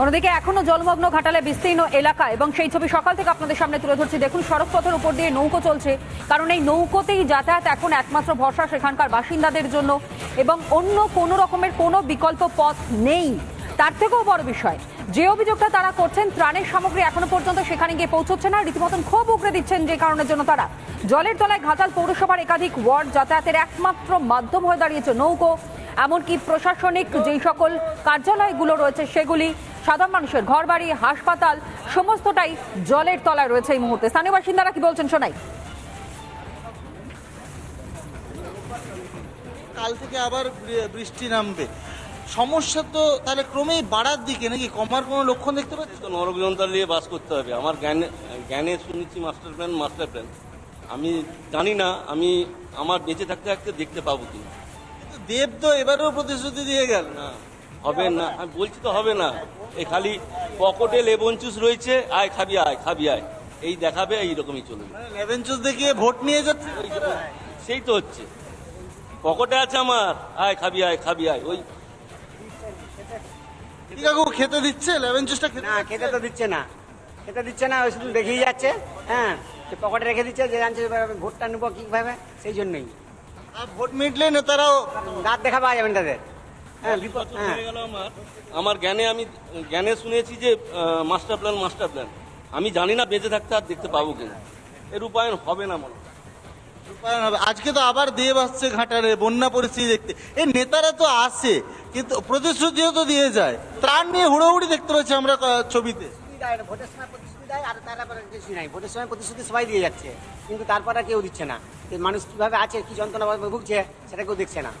অন্যদিকে এখনও জলমগ্ন ঘাটালে বিস্তীর্ণ এলাকা এবং সেই ছবি সকাল থেকে আপনাদের সামনে তুলে ধরছি। দেখুন সড়ক পথের উপর দিয়ে নৌকো চলছে। কারণ এই নৌকোতেই যাতায়াত এখন একমাত্র ভরসা সেখানকার বাসিন্দাদের জন্য এবং অন্য কোনো রকমের কোনো বিকল্প পথ নেই। তার থেকেও বড় বিষয়, যে অভিযোগটা তারা করছেন, ত্রাণের সামগ্রী এখনও পর্যন্ত সেখানে গিয়ে পৌঁছচ্ছে না। রীতিমতন ক্ষোভ উগড়ে দিচ্ছেন যে কারণের জন্য তারা। জলের তলায় ঘাটাল পৌরসভার একাধিক ওয়ার্ড যাতায়াতের একমাত্র মাধ্যম হয়ে দাঁড়িয়েছে নৌকো। এমনকি প্রশাসনিক যেই সকল কার্যালয়গুলো রয়েছে, সেগুলি সাধারণ মানুষের ঘর বাড়ি হাসপাতাল সমস্তটাই জলের তলায় রয়েছে এই মুহূর্তে। স্থানীয় বাসিন্দারা কি বলছেন শোনাই। কাল থেকে আবার বৃষ্টি নামবে। সমস্যা তো তাহলে ক্রমেই বাড়ার দিকে নাকি? কমার কোনো লক্ষণ দেখতে পাচ্ছি তো নরক নরকযন্ত্র নিয়ে বাস করতে হবে। আমার জ্ঞানে জ্ঞানে শুনেছি মাস্টার প্ল্যান মাস্টার প্ল্যান। আমি জানি না আমি আমার বেঁচে থাকতে থাকতে দেখতে পাবো কি কিন্তু দেব তো এবারেও প্রতিশ্রুতি দিয়ে গেল। না। হবে না আমি বলছি তো হবে না। এই খালি পকেটে লেবন চুস রয়েছে আয় খাবি আয় খাবি আয়। এই দেখাবে এইরকমই চলবে। লেভেন চুস দেখিয়ে ভোট নিয়ে যাচ্ছে? সেই তো হচ্ছে। পকেটে আছে আমার আয় খাবি আয় খাবি আয় ওই। কাকু খেতে দিচ্ছে? লেভেন চুজটা খেতে না খেতে তো দিচ্ছে না। খেতে দিচ্ছে না ওই শুধু দেখেই যাচ্ছে হ্যাঁ। সে পকেটে রেখে দিচ্ছে যে জানছে ভোটটা নেব কীভাবে সেই জন্যই। আর ভোট মিটলে নেতারাও দাঁত দেখা পাওয়া যাবেন তাদের। বিপদ হ্যাঁ হয়ে গেল আমার। আমার জ্ঞানে আমি জ্ঞানে শুনেছি যে মাস্টার প্ল্যান মাস্টার প্ল্যান আমি জানি না বেঁচে থাকতে আর দেখতে পাবো কিনা। এর উপায়ন হবে না মনে হয়। রূপায়ণ হবে। আজকে তো আবার দেব আসছে ঘাটারে বন্যা পরিস্থিতি দেখতে। এই নেতারা তো আসে কিন্তু প্রতিশ্রুতিও তো দিয়ে যায়। ত্রাণ নিয়ে হুড়োহুড়ি দেখতে পাচ্ছি আমরা ছবিতে। ভোটের সময় প্রতিশ্রুতি দেয় আর তারপরে কিছু নাই। ভোটের সময় প্রতিশ্রুতি সবাই দিয়ে যাচ্ছে। কিন্তু তারপরে কেউ দিচ্ছে না। মানুষ কীভাবে আছে কি যন্ত্রণা ভুগছে সেটা কেউ দেখছে না।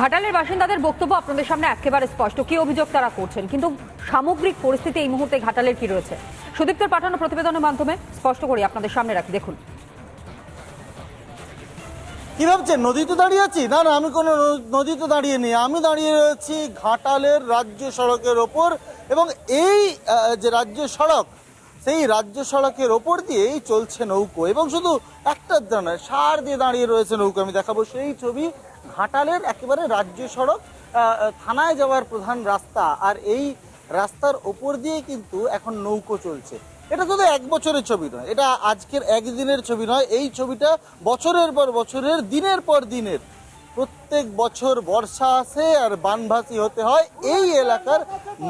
ঘাটালের বাসিন্দাদের বক্তব্য আপনাদের সামনে একেবারে স্পষ্ট। কি অভিযোগ তারা করছেন? কিন্তু সামগ্রিক পরিস্থিতি এই মুহূর্তে ঘাটালের কি রয়েছে? সুদীপ্তর পাঠানো প্রতিবেদনের মাধ্যমে স্পষ্ট করি আপনাদের সামনে রাখি। দেখুন। কি ভাবছেন? নদীতে দাঁড়িয়ে আছি? না না, আমি কোনো নদীতে দাঁড়িয়ে নেই। আমি দাঁড়িয়ে রয়েছি ঘাটালের রাজ্য সড়কের ওপর এবং এই যে রাজ্য সড়ক, সেই রাজ্য সড়কের ওপর দিয়েই চলছে নৌকো এবং শুধু একটা নয়, সার দিয়ে দাঁড়িয়ে রয়েছে নৌকো। আমি দেখাবো সেই ছবি। ঘাটালের একেবারে রাজ্য সড়ক থানায় যাওয়ার প্রধান রাস্তা। আর এই রাস্তার ওপর দিয়ে কিন্তু এখন নৌকো চলছে। এটা শুধু এক বছরের ছবি নয়, এটা আজকের একদিনের ছবি নয়। এই ছবিটা বছরের পর বছরের, দিনের পর দিনের। প্রত্যেক বছর বর্ষা আসে আর বানভাসী হতে হয় এই এলাকার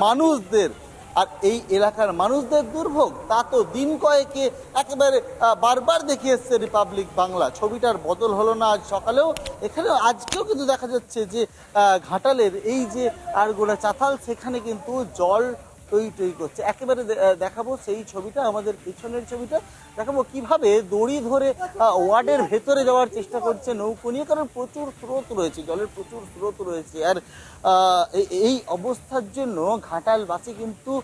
মানুষদের। আর এই এলাকার মানুষদের দুর্ভোগ, তা তো দিন কয়েকে একেবারে বারবার দেখিয়ে এসছে রিপাবলিক বাংলা। ছবিটার বদল হলো না আজ সকালেও। এখানেও আজকেও কিন্তু দেখা যাচ্ছে যে ঘাটালের এই যে আর আরগোড়া চাতাল, সেখানে কিন্তু জল টই টই করছে। একেবারে দেখাবো সেই ছবিটা, আমাদের পিছনের ছবিটা। দেখাবো কীভাবে দড়ি ধরে ওয়ার্ডের ভেতরে যাওয়ার চেষ্টা করছে নৌকো নিয়ে, কারণ প্রচুর স্রোত রয়েছে, জলের প্রচুর স্রোত রয়েছে। আর এই- অবস্থার জন্য ঘাটালবাসী কিন্তু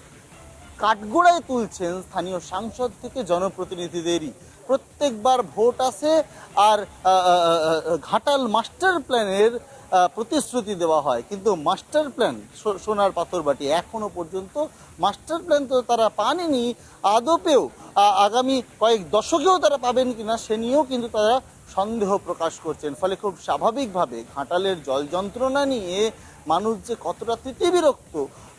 কাঠগোড়ায় তুলছেন স্থানীয় সাংসদ থেকে জনপ্রতিনিধিদেরই। প্রত্যেকবার ভোট আসে, আর ঘাটাল মাস্টার প্ল্যানের প্রতিশ্রুতি দেওয়া হয়। কিন্তু মাস্টার প্ল্যান সোনার পাথর বাটি এখনও পর্যন্ত মাস্টার প্ল্যান তো তারা পাননি, আদপেও আগামী কয়েক দশকেও তারা পাবেন কিনা সে নিয়েও কিন্তু তারা সন্দেহ প্রকাশ করছেন। ফলে খুব স্বাভাবিকভাবে ঘাটালের জল যন্ত্রণা নিয়ে মানুষ যে কতটা তৃতীবিরক্ত,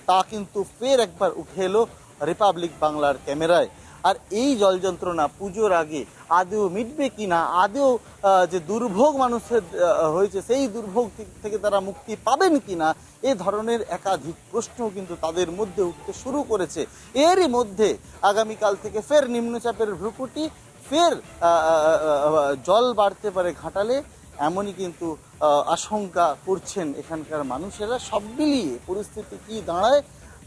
তা কিন্তু ফের একবার উঠে এলো রিপাবলিক বাংলার ক্যামেরায়। আর এই জল যন্ত্রণা পুজোর আগে আদেও মিটবে কিনা আদেও যে দুর্ভোগ মানুষের হয়েছে, সেই দুর্ভোগ থেকে তারা মুক্তি পাবেন কিনা এ ধরনের একাধিক প্রশ্ন কিন্তু তাদের মধ্যে উঠতে শুরু করেছে। এরই মধ্যে আগামীকাল থেকে ফের নিম্নচাপের ভ্রুকুটি, ফের জল বাড়তে পারে ঘাটালে। এমনই কিন্তু আশঙ্কা করছেন এখানকার মানুষেরা। সব মিলিয়ে পরিস্থিতি কি দাঁড়ায়?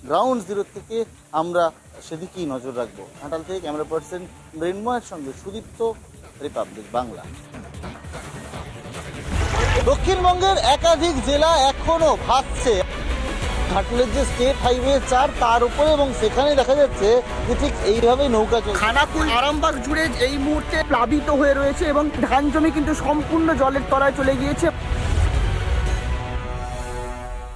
গ্রাউন্ড জিরো থেকে আমরা সেদিকেই নজর রাখব। ঘাটাল থেকে ক্যামেরা পার্সন মৃন্ময়ের সঙ্গে সুদীপ্ত রিপাবলিক বাংলা। দক্ষিণবঙ্গের একাধিক জেলা এখনও ভাসছে। ঘাটলের যে স্টেট হাইওয়ে চার, তার উপরে এবং সেখানে দেখা যাচ্ছে যে ঠিক এইভাবে নৌকা চলছে। খানাকুল, আরামবাগ জুড়ে এই মুহূর্তে প্লাবিত হয়ে রয়েছে এবং ধান জমি কিন্তু সম্পূর্ণ জলের তলায় চলে গিয়েছে।